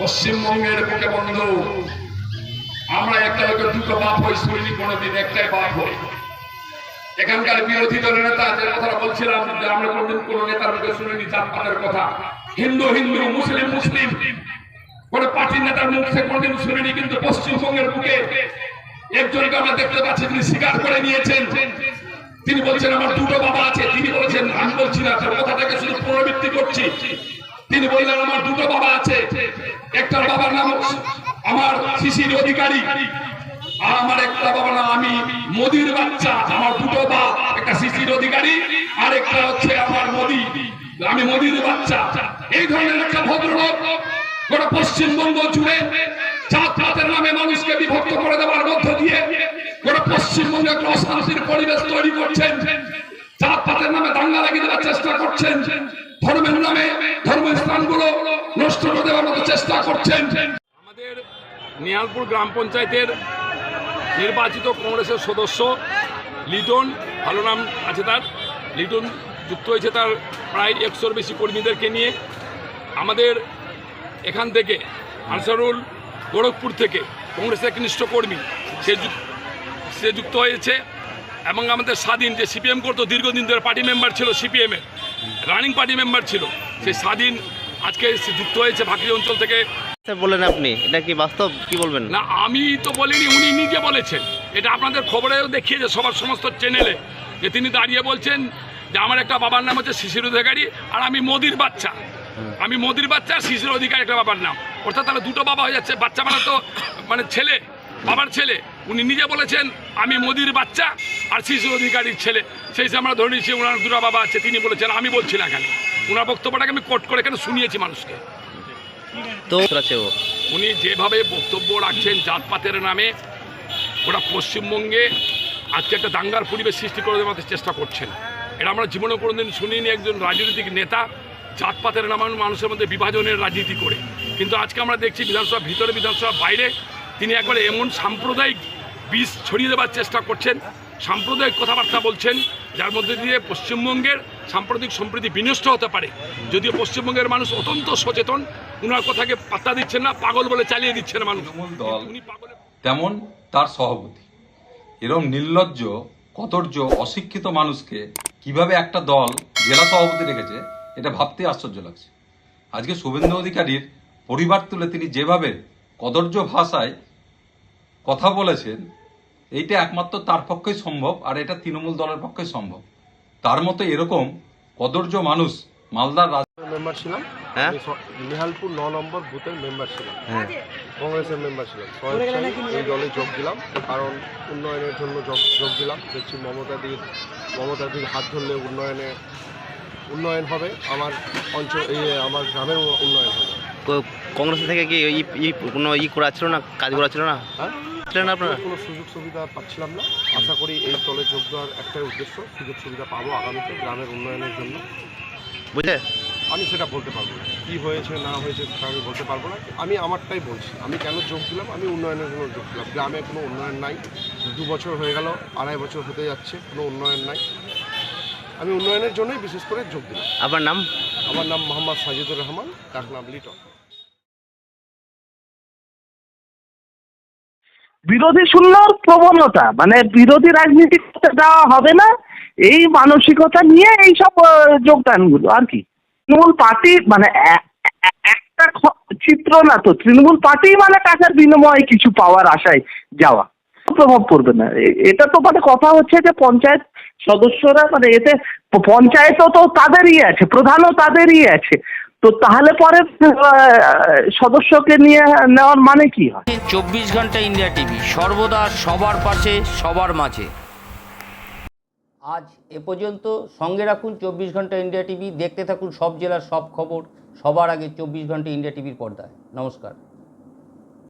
পশ্চিমবঙ্গের বুকে বন্ধু, আমরা একটা লোকের দুটো বাপ হই, শুনিনি কোনোদিন, একটাই বাপ হই। এখানকার বিরোধী দলের নেতা, যে কথাটা বলছিলাম, যে আমরা কোনদিন কোন নেতার মুখে শুনিনি জাতপাতের কথা। হিন্দু হিন্দু, মুসলিম মুসলিম, কোন পার্টির নেতার মুখ কোনদিন শুনিনি, কিন্তু পশ্চিমবঙ্গের বুকে একজনকে আমরা দেখতে পাচ্ছি তিনি স্বীকার করে নিয়েছেন। তিনি বলছেন, আমার দুটো বাবা আছে। তিনি বলেছেন, আমি বলছি না কথাটাকে শুধু পুনরাবৃত্তি করছি। তিনি বললেন, আমার দুটো বাবা আছে। একটার বাবার নাম আমার শিশির অধিকারী আর আমার একটা বাবা নাম আমি মোদির বাচ্চা। আমার দুটো বাপ, একটা শিশির অধিকারী আর একটা হচ্ছে আমার মোদি। আমি মোদির বাচ্চা। এই ধরনের একটা ভদ্রলোক গোটা পশ্চিমবঙ্গ জুড়ে জাতপাতের নামে মানুষকে বিভক্ত করে দেওয়ার মধ্য দিয়ে গোটা পশ্চিমবঙ্গে একটা অশান্তির পরিবেশ তৈরি করছেন। জাতপাতের নামে দাঙ্গা লাগিয়ে দেওয়ার চেষ্টা করছেন। ধর্মের নামে ধর্মস্থানগুলো নষ্ট করে দেওয়ার মতো চেষ্টা করছেন। আমাদের নিহালপুর গ্রাম পঞ্চায়েতের নির্বাচিত কংগ্রেসের সদস্য লিটন, ভালো নাম আছে তার। লিটন যুক্ত হয়েছে তার প্রায় একশোর বেশি কর্মীদেরকে নিয়ে। আমাদের এখান থেকে আনসারুল গোরখপুর থেকে কংগ্রেসের একনিষ্ঠ কর্মী, সে সে যুক্ত হয়েছে। এবং আমাদের স্বাধীন যে সিপিএম করতো, দীর্ঘদিন ধরে পার্টি মেম্বার ছিল সিপিএমের। রানিং পার্টি মেম্বার ছিল সেই স্বাধীন আজকে যুক্ত হয়েছে ভাকরি অঞ্চল থেকে। স্যার বললেন আপনি এটা কি বাস্তব? কি বলবেন? না আমি তো বলিনি উনি নিজে বলেছেন। এটা আপনাদের খবরেও দেখিয়েছে সবার সমস্ত চ্যানেলে যে তিনি দাঁড়িয়ে বলছেন যে আমার একটা বাবার নাম হচ্ছে শিশির অধিকারী আর আমি মোদির বাচ্চা। আমি মোদির বাচ্চা শিশির অধিকারী একটা বাবার নাম। অর্থাৎ তাহলে দুটো বাবা হয়ে যাচ্ছে বাচ্চা মানে তো মানে ছেলে বাবার ছেলে। উনি নিজে বলেছেন আমি মোদির বাচ্চা আর শিশু অধিকারীর ছেলে। সেই হিসেবে আমরা ধরে নিয়েছি ওনার দুটা বাবা আছে তিনি বলেছেন আমি বলছি না এখানে ওনার বক্তব্যটাকে আমি কোট করে এখানে শুনিয়েছি মানুষকে। তো উনি যেভাবে বক্তব্য রাখছেন জাতপাতের নামে ওরা পশ্চিমবঙ্গে আজকে একটা দাঙ্গার পরিবেশ সৃষ্টি করে দেওয়ার চেষ্টা করছেন। এটা আমরা জীবনে কোনোদিন শুনিনি একজন রাজনৈতিক নেতা জাতপাতের নামে মানুষের মধ্যে বিভাজনের রাজনীতি করে। কিন্তু আজকে আমরা দেখছি বিধানসভা ভিতরে বিধানসভা বাইরে তিনি একবারে এমন সাম্প্রদায়িক বিষ ছড়িয়ে দেওয়ার চেষ্টা করছেন। সাম্প্রদায়িক কথাবার্তা বলছেন যার মধ্যে দিয়ে পশ্চিমবঙ্গের সাম্প্রতিক সম্প্রীতি বিনষ্ট হতে পারে। যদিও পশ্চিমবঙ্গের মানুষ অত্যন্ত সচেতন ওনার কথাকে পাত্তা দিচ্ছেন না পাগল বলে চালিয়ে দিচ্ছেন মানুষ। দল উনি পাগলের তেমন তার সভাপতি। এরম নির্লজ্জ কদর্য অশিক্ষিত মানুষকে কীভাবে একটা দল জেলা সভাপতি রেখেছে এটা ভাবতে আশ্চর্য লাগছে। আজকে শুভেন্দু অধিকারীর পরিবার তুলে তিনি যেভাবে কদর্য ভাষায় কথা বলেছেন এইটা একমাত্র তার পক্ষেই সম্ভব আর এটা তৃণমূল দলের পক্ষে সম্ভব। তার মতো এরকম কদর্য মানুষ মালদার রাজ- মেম্বার ছিলাম। হ্যাঁ? নিহালপুর ন নম্বর বুথের মেম্বার ছিলাম। হ্যাঁ। কংগ্রেসের মেম্বার ছিলাম। এই দলে যোগ দিলাম কারণ উন্নয়নের জন্য যোগ যোগ দিলাম। দেখছি মমতা দি মমতা দির হাত ধরলে উন্নয়নে উন্নয়ন হবে। আমার অঞ্চল এই আমার গ্রামের উন্নয়ন হবে। কংগ্রেস থেকে কি ই কোনো ই করা ছিল না? কাজ করা ছিল না? হ্যাঁ। ছিলেন আপনারা? কোনো সুযোগ সুবিধা পাচ্ছিলাম না। আশা করি এই দলে যোগ দেওয়ার একটাই উদ্দেশ্য সুযোগ সুবিধা পাবো আগামীতে গ্রামের উন্নয়নের জন্য। বুঝলে? আমি সেটা বলতে পারব না। কী হয়েছে না হয়েছে সেটা আমি বলতে পারব না। আমি আমারটাই বলছি আমি কেন যোগ দিলাম? আমি উন্নয়নের জন্য যোগ দিলাম। গ্রামে কোনো উন্নয়ন নাই। দু বছর হয়ে গেল আড়াই বছর হতে যাচ্ছে কোনো উন্নয়ন নাই। আমি উন্নয়নের জন্যই বিশেষ করে যোগ দিলাম। আপনার নাম? আমার নাম মোহাম্মদ সাজিদুর রহমান তার নাম লিটন। বিরোধী শূন্যর প্রবণতা মানে বিরোধী রাজনীতি করতে দেওয়া হবে না এই মানসিকতা নিয়ে এইসব আহ, যোগদানগুলো আর কি। তৃণমূল পার্টি মানে একটা চিত্র না তো তৃণমূল পার্টি মানে টাকার বিনিময়ে কিছু পাওয়ার আশায় যাওয়া। প্রভাব পড়বে না। এটা তো মানে কথা হচ্ছে যে পঞ্চায়েত সদস্যরা মানে এতে পঞ্চায়েতও তো তাদেরই আছে প্রধানও তাদেরই আছে। তো তাহলে পরে সদস্যকে নিয়ে নেওয়ার মানে কি হয়? চব্বিশ ঘণ্টা ইন্ডিয়া টিভি সর্বদা সবার পাশে সবার মাঝে। আজ এ পর্যন্ত সঙ্গে রাখুন চব্বিশ ঘণ্টা ইন্ডিয়া টিভি দেখতে থাকুন সব জেলার সব খবর সবার আগে চব্বিশ ঘণ্টা ইন্ডিয়া টিভির পর্দায়। নমস্কার।